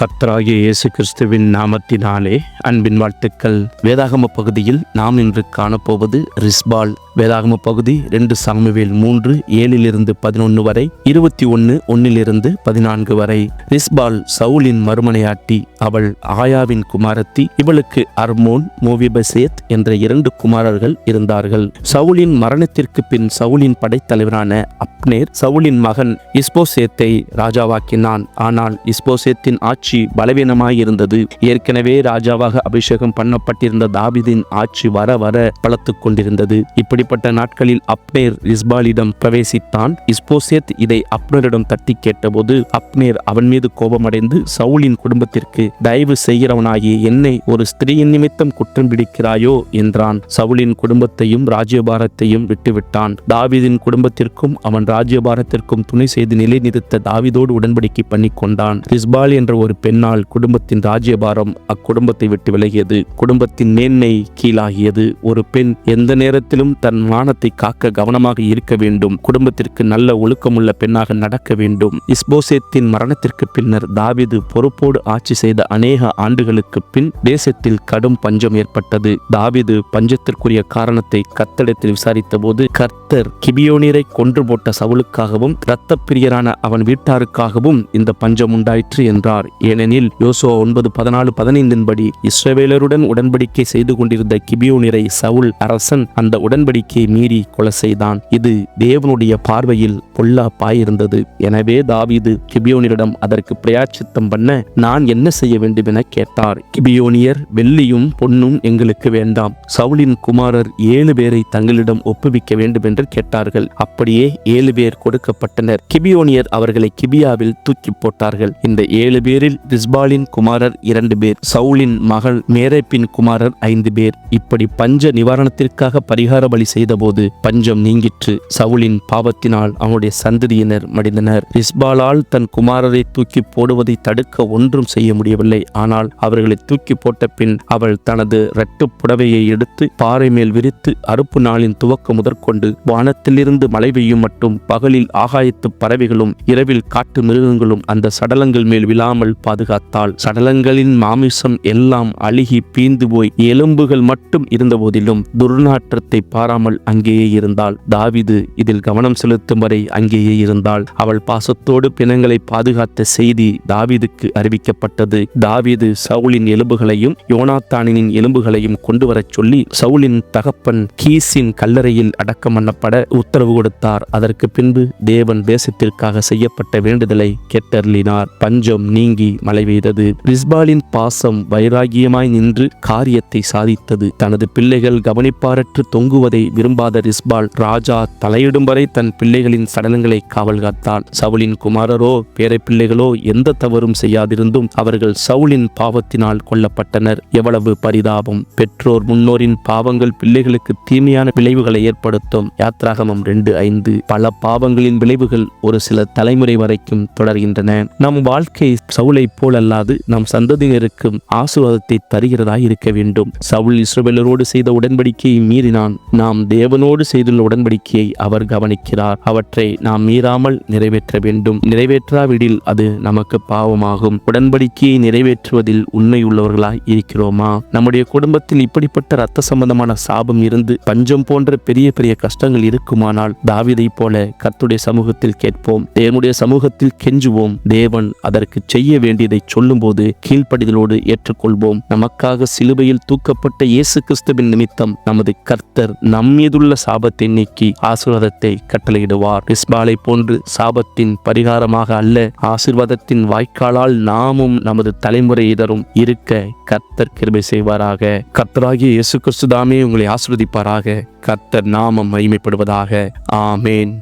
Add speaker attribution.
Speaker 1: கர்த்தராகிய இயேசு கிறிஸ்துவின் நாமத்தினாலே அன்பின் வாழ்த்துக்கள். வேதாகம பகுதியில் நாம் இன்று காணப்போவது ரிஸ்பால். வேதாகம பகுதி ரெண்டு சாமுவேல் மூன்று ஏழிலிருந்து பதினொன்று வரை இருபத்தி ஒன்று ஒன்னிலிருந்து பதினான்கு வரை. ரிஸ்பால் சவுலின் மறுமனையாட்டி அவள் ஆயாவின் குமாரத்தி இவளுக்கு அர்மோன் மோவிபசேத் என்ற இரண்டு குமாரர்கள் இருந்தார்கள். சவுலின் மரணத்திற்கு பின் சவுலின் படைத்தலைவரான அப்னேர் சவுலின் மகன் இஸ்போசேத்தை ராஜாவாக்கினான். ஆனால் இஸ்போசேத்தின் ஆட்சி பலவீனமாயிருந்தது ஏற்கனவே ராஜாவாக அபிஷேகம் பண்ணப்பட்டிருந்த தாபிதின் ஆட்சி வர வர பலத்து கொண்டிருந்தது. இப்படிப்பட்ட நாட்களில் அப்னேர் இஸ்பாலிடம் பிரவேசித்தான். இஸ்போசேத் இதை அப்னரிடம் தட்டி கேட்டபோது அப்னேர் அவன் மீது கோபமடைந்து சவுலின் குடும்பத்திற்கு தயவு செய்கிறவனாகிய என்னை ஒரு ஸ்திரீயின் நிமித்தம் குற்றம் பிடிக்கிறாயோ? என்றான். சவுலின் குடும்பத்தையும் ராஜ்யபாரத்தையும் விட்டுவிட்டான். தாவிதின் குடும்பத்திற்கும் அவன் ராஜ்யபாரத்திற்கும் துணை செய்து நிலைநிறுத்த தாவிதோடு உடன்படிக்கை பண்ணி கொண்டான் ரிஸ்பால் என்ற ஒரு பெண்ணால் குடும்பத்தின் ராஜ்யபாரம் அக்குடும்பத்தை விட்டு விலகியது. குடும்பத்தின் மேன்மை கீழாகியது. ஒரு பெண் எந்த நேரத்திலும் தன் மானத்தை காக்க கவனமாக இருக்க வேண்டும். குடும்பத்திற்கு நல்ல ஒழுக்கமுள்ள பெண்ணாக நடக்க வேண்டும். இஸ்போசேத்தின் மரணத்திற்கு பின்னர் தாவிது பொறுப்போடு ஆட்சி செய்த அநேக ஆண்டுகளுக்கு பின் தேசத்தில் கடும் பஞ்சம் ஏற்பட்டது. தாவிது பஞ்சத்திற்குரிய காரணத்தை கர்த்தரிடத்தில் விசாரித்தபோது கர்த்தர் கிபியோனியரை கொன்று போட்ட சவுலுக்காகவும் இரத்த பிரியரான அவன் வீட்டாருக்காகவும் இந்த பஞ்சம் உண்டாயிற்று என்றார். ஏனெனில் யோசுவா ஒன்பது பதினாலு பதினைந்தின் படி இஸ்ரவேலருடன் உடன்படிக்கை செய்து கொண்டிருந்த கிபியோனிரை சவுல் அரசன் அந்த உடன்படிக்கையை மீறி கொலை செய்தான். இது தேவனுடைய பார்வையில் பொல்லாப்பாயிருந்தது. எனவே தாவீது கிபியோனியரிடம் அதற்கு பிரயாச்சித்தம் பண்ண நான் என்ன செய்ய வேண்டும் என கேட்டார். கிபியோனியர் வெள்ளியும் பொன்னும் எங்களுக்கு வேண்டாம். சவுலின் குமாரர் ஏழு பேரை தங்களிடம் ஒப்புவிக்க வேண்டும் என்று கேட்டார்கள். அப்படியே ஏழு பேர் கொடுக்கப்பட்டனர். கிபியோனியர் அவர்களை கிபியாவில் தூக்கி போட்டார்கள். இந்த ஏழு பேரில் ரிஸ்பாலின் குமாரர் இரண்டு பேர் சவுலின் மகள் மேரேப்பின் குமாரர் ஐந்து பேர். இப்படி பஞ்ச நிவாரணத்திற்காக பரிகார பலி செய்தபோது பஞ்சம் நீங்கிற்று. சவுலின் பாவத்தினால் அவனுடைய சந்ததியினர் மடிந்தனர். ரிஸ்பாலால் தன் குமாரரை தூக்கி போடுவதை தடுக்க ஒன்றும் செய்ய முடியவில்லை. ஆனால் அவர்களை தூக்கி போட்ட பின் அவள் தனது இரட்டு புடவையை எடுத்து பாறை மேல் விரித்து அறுப்பு நாளின் துவக்கம் முதற்கொண்டு வானத்திலிருந்து மழை பெய்யும் மட்டும் பகலில் ஆகாயத்து பறவைகளும் இரவில் காட்டு மிருகங்களும் அந்த சடலங்கள் மேல் விழாமல் பாதுகாத்தாள். சடலங்களின் மாமிசம் எல்லாம் அழுகி பீந்து போய் எலும்புகள் மட்டும் இருந்தபோதிலும் துர்நாற்றத்தை பாராமல் அங்கேயே இருந்தாள். தாவிது இதில் கவனம் செலுத்தும் வரை அங்கேயே இருந்தாள். அவள் பாசத்தோடு பிணங்களை பாதுகாத்த செய்தி தாவிதுக்கு அறிவிக்கப்பட்டது. தாவிது சவுலின் எலும்புகளையும் யோனாத்தானின் எலும்புகளையும் கொண்டு வரச் சொல்லி சவுலின் தகப்பன் கீஸின் கல்லறையில் அடக்கம் பண்ணப்பட உத்தரவு கொடுத்தார். அதற்கு பின்பு தேவன் தேசத்திற்காக செய்யப்பட்ட வேண்டுதலை கேட்டர்லினார் பஞ்சம் நீங்கி மழை பெய்தது. ரிஸ்பாலின் பாசம் வைராகியமாய் நின்று காரியத்தை சாதித்தது. தனது பிள்ளைகள் கவனிப்பாரற்று தொங்குவதை விரும்பாத ரிஸ்பால் ராஜா தலையிடும் வரை தன் பிள்ளைகளின் சடலங்களை காவல் காத்தான் சவுலின் குமாரரோ பேரை பிள்ளைகளோ எந்த தவறும் செய்யாதிருந்தும் அவர்கள் சவுலின் பாவத்தினால் கொல்லப்பட்டனர். எவ்வளவு பரிதாபம். பெற்றோர் முன்னோரின் பாவங்கள் பிள்ளைகளுக்கு தீமையான விளைவுகளை ஏற்படுத்தும். யாத்ராகமம் ரெண்டு ஐந்து. பல பாவங்களின் விளைவுகள் ஒரு சில தலைமுறை வரைக்கும் தொடர்கின்றன. நம் வாழ்க்கை சவுலை போலல்லாது நம் சந்ததியருக்கும் ஆசீர்வாதத்தை தருகிறதாய் இருக்க வேண்டும். சவுல் இஸ்ரவேலரோடு செய்த உடன்படிக்கையை மீறினான். நாம் தேவனோடு செய்துள்ள உடன்படிக்கையை அவர் கவனிக்கிறார். அவற்றை நாம் மீறாமல் நிறைவேற்ற வேண்டும். நிறைவேற்றாவிடில் அது நமக்கு பாவமாகும். உடன்படிக்கையை நிறைவேற்றுவதில் உண்மை உள்ளவர்களாய் இருக்கிறோமா? நம்முடைய குடும்பத்தில் இப்படிப்பட்ட ரத்த சம்பந்தமான சாபம் இருந்து பஞ்சம் போன்ற பெரிய பெரிய கஷ்டங்கள் இருக்குமானால் தாவிதை போல கர்த்துடைய சமூகத்தில் கேட்போம். தேவனுடைய சமூகத்தில் கெஞ்சுவோம். தேவன் அதற்கு செய்ய வேண்டியதை சொல்லும்போது கீழ்ப்படிதலோடு ஏற்றுக்கொள்வோம். நமக்காக சிலுவையில் தூக்கப்பட்ட இயேசு கிறிஸ்துவின் நிமித்தம் நமது கர்த்தர் நம்மீதுள்ள சாபத்தை நீக்கி ஆசீர்வாதத்தை கட்டளையிடுவார். இஸ்பாலை போன்று சாபத்தின் பரிகாரமாக அல்ல ஆசீர்வாதத்தின் வாய்க்காலால் நாமும் நமது தலைமுறை இதரும் இருக்க கர்த்தர் கிருபை செய்வாராக. கர்த்தராகிய இயேசு கிறிஸ்து தாமே உங்களை ஆசிர்வதிப்பாராக. கர்த்தர் நாமம் மகிமைப்படுவதாக. ஆமேன்.